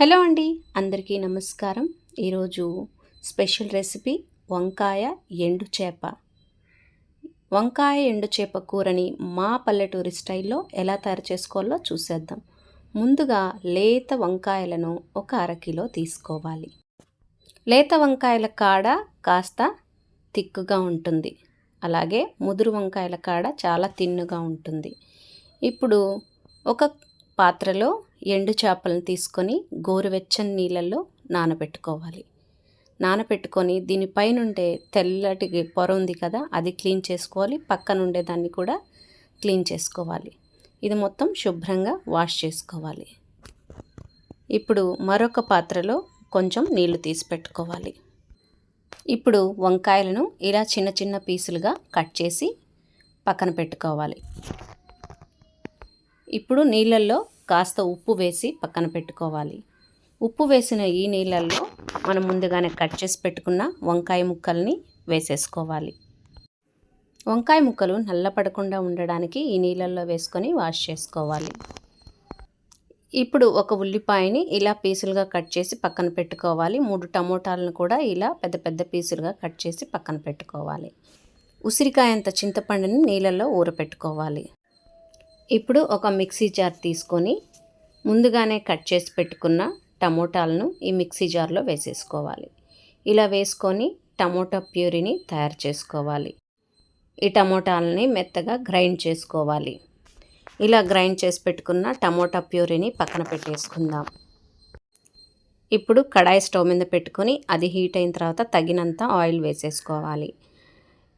Hello అండి అందరికీ నమస్కారం. ఈరోజు స్పెషల్ రెసిపీ వంకాయ ఎండు చేప. వంకాయ ఎండు చేప కూరని మా పల్లెటూరి స్టైల్లో ఎలా తయారు చేసుకోవాలో చూసేద్దాం. ముందుగా లేత వంకాయలను ఒక అరకిలో తీసుకోవాలి. లేత వంకాయల కాడ కాస్త తిక్కుగా ఉంటుంది. అలాగే ముదురు వంకాయల కాడ చాలా తిన్నుగా ఉంటుంది. ఇప్పుడు ఒక పాత్రలో ఎండు చేపలను తీసుకొని గోరువెచ్చని నీళ్ళల్లో నానబెట్టుకోవాలి. నానబెట్టుకొని దీనిపైనుండే తెల్లటి పొర ఉంది కదా అది క్లీన్ చేసుకోవాలి. పక్కనుండే దాన్ని కూడా క్లీన్ చేసుకోవాలి. ఇది మొత్తం శుభ్రంగా వాష్ చేసుకోవాలి. ఇప్పుడు మరొక పాత్రలో కొంచెం నీళ్ళు తీసి పెట్టుకోవాలి. ఇప్పుడు వంకాయలను ఇలా చిన్న చిన్న పీసులుగా కట్ చేసి పక్కన పెట్టుకోవాలి. ఇప్పుడు నీళ్ళల్లో కాస్త ఉప్పు వేసి పక్కన పెట్టుకోవాలి. ఉప్పు వేసిన ఈ నీళ్ళల్లో మనం ముందుగానే కట్ చేసి పెట్టుకున్న వంకాయ ముక్కల్ని వేసేసుకోవాలి. వంకాయ ముక్కలు నల్లపడకుండా ఉండడానికి ఈ నీళ్ళల్లో వేసుకొని వాష్ చేసుకోవాలి. ఇప్పుడు ఒక ఉల్లిపాయని ఇలా పీసులుగా కట్ చేసి పక్కన పెట్టుకోవాలి. మూడు టమోటాలను కూడా ఇలా పెద్ద పెద్ద పీసులుగా కట్ చేసి పక్కన పెట్టుకోవాలి. ఉసిరికాయ అంత చింతపండుని నీళ్ళల్లో ఊరపెట్టుకోవాలి. ఇప్పుడు ఒక మిక్సీ జార్ తీసుకొని ముందుగానే కట్ చేసి పెట్టుకున్న టమోటాలను ఈ మిక్సీ జార్లో వేసేసుకోవాలి. ఇలా వేసుకొని టమోటా ప్యూరీని తయారు చేసుకోవాలి. ఈ టమోటాలని మెత్తగా గ్రైండ్ చేసుకోవాలి. ఇలా గ్రైండ్ చేసి పెట్టుకున్న టమోటా ప్యూరీని పక్కన పెట్టేసుకుందాం. ఇప్పుడు కడాయి స్టవ్ మీద పెట్టుకొని అది హీట్ అయిన తర్వాత తగినంత ఆయిల్ వేసేసుకోవాలి.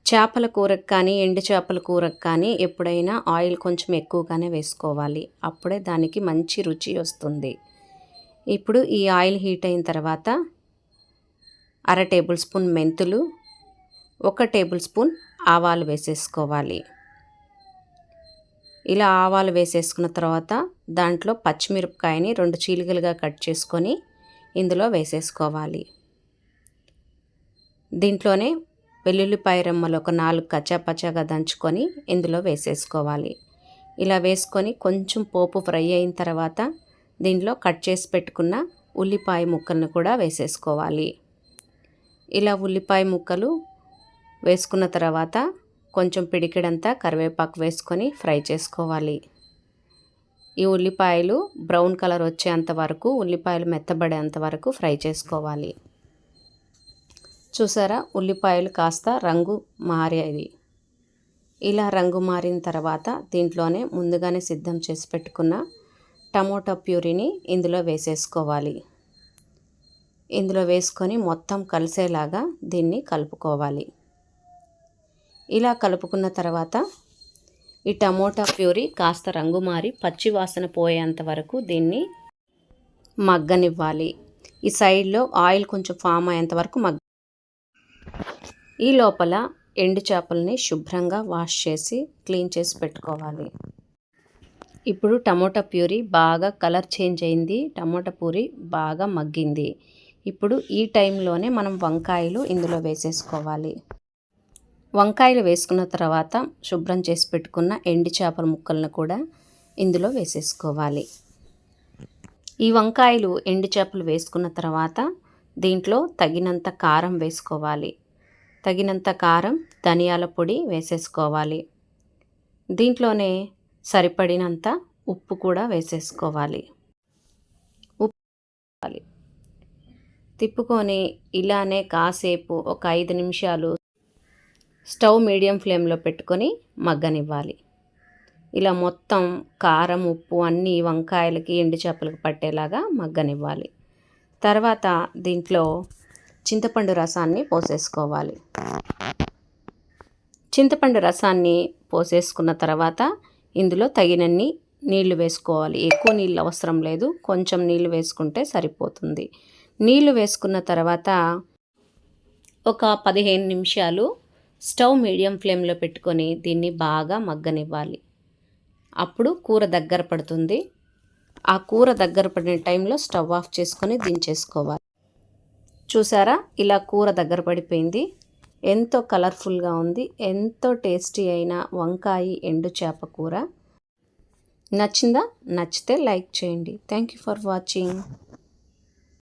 చేపల కూరకు కానీ ఎండు చేపల కూరకు కానీ ఎప్పుడైనా ఆయిల్ కొంచెం ఎక్కువగానే వేసుకోవాలి. అప్పుడే దానికి మంచి రుచి వస్తుంది. ఇప్పుడు ఈ ఆయిల్ హీట్ అయిన తర్వాత అర టేబుల్ స్పూన్ మెంతులు ఒక టేబుల్ స్పూన్ ఆవాలు వేసేసుకోవాలి. ఇలా ఆవాలు వేసేసుకున్న తర్వాత దాంట్లో పచ్చిమిరపకాయని రెండు చీలికలుగా కట్ చేసుకొని ఇందులో వేసేసుకోవాలి. దీంట్లోనే వెల్లుల్లిపాయ రెమ్మలు ఒక నాలుగు కచ్చాపచ్చాగా దంచుకొని ఇందులో వేసేసుకోవాలి. ఇలా వేసుకొని కొంచెం పోపు ఫ్రై అయిన తర్వాత దీంట్లో కట్ చేసి పెట్టుకున్న ఉల్లిపాయ ముక్కలను కూడా వేసేసుకోవాలి. ఇలా ఉల్లిపాయ ముక్కలు వేసుకున్న తర్వాత కొంచెం పిడికిడంతా కరివేపాకు వేసుకొని ఫ్రై చేసుకోవాలి. ఈ ఉల్లిపాయలు బ్రౌన్ కలర్ వచ్చేంత వరకు ఉల్లిపాయలు మెత్తబడేంత వరకు ఫ్రై చేసుకోవాలి. చూసారా? ఉల్లిపాయలు కాస్త రంగు మారేవి ఇలా రంగు మారిన తర్వాత దీంట్లోనే ముందుగానే సిద్ధం చేసి పెట్టుకున్న టమోటా ప్యూరీని ఇందులో వేసేసుకోవాలి. ఇందులో వేసుకొని మొత్తం కలిసేలాగా దీన్ని కలుపుకోవాలి. ఇలా కలుపుకున్న తర్వాత ఈ టమోటా ప్యూరీ కాస్త రంగు మారి పచ్చి వాసన పోయేంత వరకు దీన్ని మగ్గనివ్వాలి. ఈ సైడ్లో ఆయిల్ కొంచెం ఫామ్ అయ్యేంత వరకు మగ్గ ఈ లోపల ఎండు చేపల్ని శుభ్రంగా వాష్ చేసి క్లీన్ చేసి పెట్టుకోవాలి. ఇప్పుడు టమోటా ప్యూరీ బాగా కలర్ చేంజ్ అయింది. టమోటా పూరి బాగా మగ్గింది. ఇప్పుడు ఈ టైంలోనే మనం వంకాయలు ఇందులో వేసేసుకోవాలి. వంకాయలు వేసుకున్న తర్వాత శుభ్రం చేసి పెట్టుకున్న ఎండు చేపల ముక్కలను కూడా ఇందులో వేసేసుకోవాలి. ఈ వంకాయలు ఎండు చేపలు వేసుకున్న తర్వాత దీంట్లో తగినంత కారం వేసుకోవాలి. తగినంత కారం ధనియాల పొడి వేసేసుకోవాలి. దీంట్లోనే సరిపడినంత ఉప్పు కూడా వేసేసుకోవాలి. ఉప్పు తిప్పుకొని ఇలానే కాసేపు ఒక ఐదు నిమిషాలు స్టవ్ మీడియం ఫ్లేమ్లో పెట్టుకొని మగ్గనివ్వాలి. ఇలా మొత్తం కారం ఉప్పు అన్నీ వంకాయలకి ఎండు చేపలకు పట్టేలాగా మగ్గనివ్వాలి. తర్వాత దీంట్లో చింతపండు రసాన్ని పోసేసుకోవాలి. చింతపండు రసాన్ని పోసేసుకున్న తర్వాత ఇందులో తగినన్ని నీళ్ళు వేసుకోవాలి. ఎక్కువ నీళ్ళు అవసరం లేదు. కొంచెం నీళ్ళు వేసుకుంటే సరిపోతుంది. నీళ్ళు వేసుకున్న తర్వాత ఒక పదిహేను నిమిషాలు స్టవ్ మీడియం ఫ్లేమ్లో పెట్టుకొని దీన్ని బాగా మగ్గనివ్వాలి. అప్పుడు కూర దగ్గర పడుతుంది. ఆ కూర దగ్గర పడిన టైంలో స్టవ్ ఆఫ్ చేసుకొని దించేసుకోవాలి. చూసారా? ఇలా కూర దగ్గర పడిపోయింది. ఎంతో కలర్ఫుల్గా ఉంది. ఎంతో టేస్టీ అయిన వంకాయ ఎండు చేప కూర. నచ్చిందా? నచ్చితే లైక్ చేయండి. Thank you for watching.